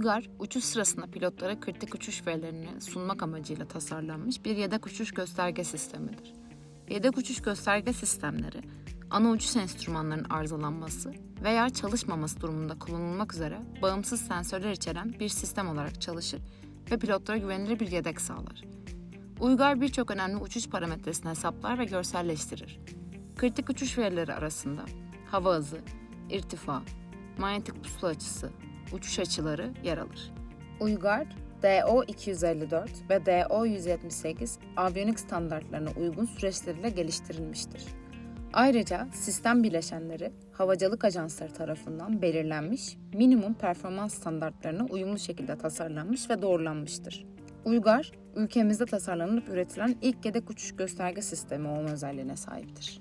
Uygar, uçuş sırasında pilotlara kritik uçuş verilerini sunmak amacıyla tasarlanmış bir yedek uçuş gösterge sistemidir. Yedek uçuş gösterge sistemleri, ana uçuş enstrümanlarının arızalanması veya çalışmaması durumunda kullanılmak üzere bağımsız sensörler içeren bir sistem olarak çalışır ve pilotlara güvenilir bir yedek sağlar. Uygar birçok önemli uçuş parametresini hesaplar ve görselleştirir. Kritik uçuş verileri arasında hava hızı, irtifa, manyetik pusula açısı, uçuş açıları yer alır. Uygar, DO-254 ve DO-178 aviyonik standartlarına uygun süreçleriyle geliştirilmiştir. Ayrıca sistem bileşenleri havacılık ajansları tarafından belirlenmiş minimum performans standartlarına uyumlu şekilde tasarlanmış ve doğrulanmıştır. Uygar, ülkemizde tasarlanıp üretilen ilk yedek uçuş gösterge sistemi olma özelliğine sahiptir.